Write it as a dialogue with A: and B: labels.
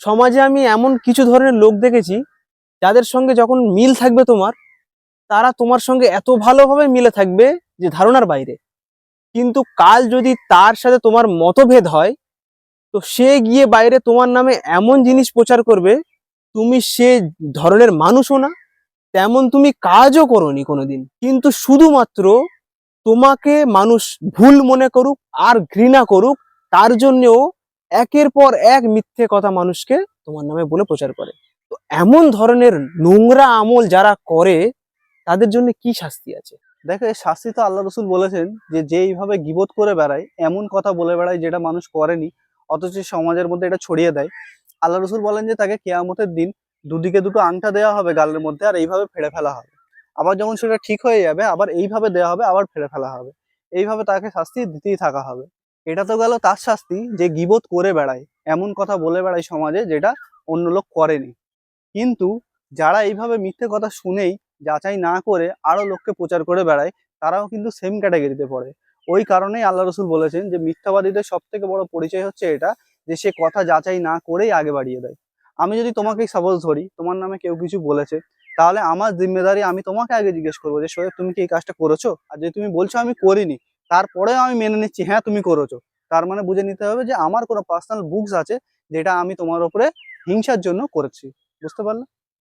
A: সমাজে আমি এমন কিছু ধরনের লোক দেখেছি, যাদের সঙ্গে যখন মিল থাকবে তোমার, তারা তোমার সঙ্গে এত ভালোভাবে মিলে থাকবে যে ধারণার বাইরে। কিন্তু কাল যদি তার সাথে তোমার মতভেদ হয়, তো সে গিয়ে বাইরে তোমার নামে এমন জিনিস প্রচার করবে, তুমি সে ধরনের মানুষও না, তেমন তুমি কাজও করোনি কোনোদিন। কিন্তু শুধুমাত্র তোমাকে মানুষ ভুল মনে করুক আর ঘৃণা করুক, তার জন্যও একের পর এক মিথ্যে কথা মানুষকে তোমার নামে বলে প্রচার করে। তো এমন ধরনের নোংরা আমল যারা করে, তাদের জন্য কি শাস্তি আছে?
B: দেখো, এই শাস্তি তো আল্লাহ রসুল বলেছেন যে, যেইভাবে গিবোধ করে বেড়ায়, এমন কথা বলে বেড়ায় যেটা মানুষ করেনি, অথচ সমাজের মধ্যে এটা ছড়িয়ে দেয়। আল্লাহ রসুল বলেন যে, তাকে কেয়ামতের দিন দুদিকে দুটো আংটা দেওয়া হবে গালের মধ্যে আর এইভাবে ফেড়ে ফেলা হবে। আবার যখন সেটা ঠিক হয়ে যাবে, আবার এইভাবে দেওয়া হবে, আবার ফেড়ে ফেলা হবে। এইভাবে তাকে শাস্তি দিতেই থাকা হবে। এটা তো গেল তার শাস্তি যে গিবোধ করে বেড়ায়, এমন কথা বলে বেড়ায় সমাজে যেটা অন্য লোক করেনি। কিন্তু যারা এইভাবে মিথ্যে কথা শুনেই যাচাই না করে আরও লোককে প্রচার করে বেড়ায়, তারাও কিন্তু সেম ক্যাটাগরিতে পড়ে। ওই কারণেই আল্লাহ রসুল বলেছেন যে মিথ্যাবাদীদের সব থেকে বড় পরিচয় হচ্ছে এটা, যে সে কথা যাচাই না করেই আগে বাড়িয়ে দেয়। আমি যদি তোমাকেই সাপোজ ধরি, তোমার নামে কেউ কিছু বলেছে, তাহলে আমার জিম্মেদারি আমি তোমাকে আগে জিজ্ঞেস করব যে সোহেব, তুমি কি এই কাজটা করেছ? আর যদি তুমি বলছো আমি করিনি তারপরেও আমি মেনে নিচ্ছি হ্যাঁ তুমি করেছ। তার মানে বুঝে নিতে হবে যে আমার কোনো পার্সোনাল বুকস আছে, যেটা আমি তোমার ওপরে হিংসার জন্য করেছি। বুঝতে পারলে?